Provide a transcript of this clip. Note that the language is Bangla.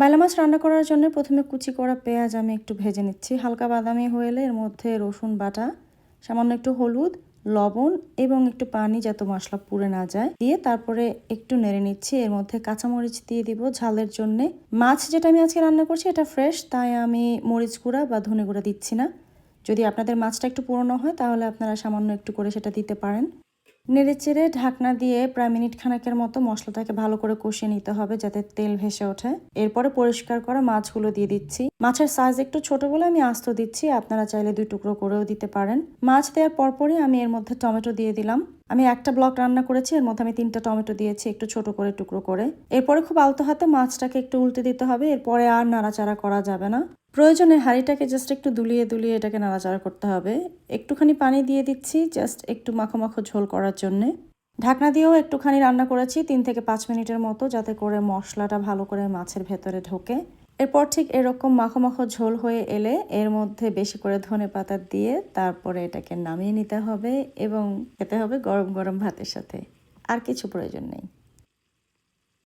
বাইলা মাছ রান্না করার জন্য প্রথমে কুচি করা পেঁয়াজ আমি একটু ভেজে নিচ্ছি। হালকা বাদামি হয়ে এলে এর মধ্যে রসুন বাটা, সামান্য একটু হলুদ, লবণ এবং একটু পানি যাতে মশলা পুড়ে না যায়। দিয়ে তারপরে একটু নেড়ে নিচ্ছি। এর মধ্যে কাঁচামরিচ দিয়ে দিব ঝালের জন্যে। মাছ যেটা আমি আজকে রান্না করছি এটা ফ্রেশ তাই আমি মরিচ গুঁড়া বা ধনে গুঁড়া দিচ্ছি না। যদি আপনাদের মাছটা একটু পুরনো হয় তাহলে আপনারা সামান্য একটু করে সেটা দিতে পারেন। নেড়ে চেড়ে ঢাকনা দিয়ে প্রায় মিনিট খানেকের মতো মশলাটাকে ভালো করে কষিয়ে নিতে হবে যাতে তেল ভেসে ওঠে। এরপরে পরিষ্কার করা মাছগুলো দিয়ে দিচ্ছি। মাছের সাইজ একটু ছোট বলে আমি আস্ত দিচ্ছি, আপনারা চাইলে দুই টুকরো করেও দিতে পারেন। মাছ দেওয়ার পরপরই আমি এর মধ্যে টমেটো দিয়ে দিলাম। আমি একটা ব্লক রান্না করেছি, এর মধ্যে আমি তিনটা টমেটো দিয়েছি, একটু ছোট করে, টুকরো করে। এরপরে খুব আলতো হাতে মাছটাকে একটু উল্টে দিতে হবে, এরপরে আর নাড়াচাড়া করা যাবে না। প্রয়োজনে হাঁড়িটাকে জাস্ট একটু দুলিয়ে দুলিয়ে এটাকে নাড়াচাড়া করতে হবে। একটুখানি পানি দিয়ে দিচ্ছি জাস্ট একটু মাখো মাখো ঝোল করার জন্যে। ঢাকনা দিয়েও একটুখানি রান্না করেছি, তিন থেকে পাঁচ মিনিটের মতো, যাতে করে মশলাটা ভালো করে মাছের ভেতরে ঢোকে। এরপর ঠিক এরকম মাখো মাখো ঝোল হয়ে এলে এর মধ্যে বেশি করে ধনে পাতা দিয়ে তারপরে এটাকে নামিয়ে নিতে হবে এবং খেতে হবে গরম গরম ভাতের সাথে। আর কিছু প্রয়োজন নেই।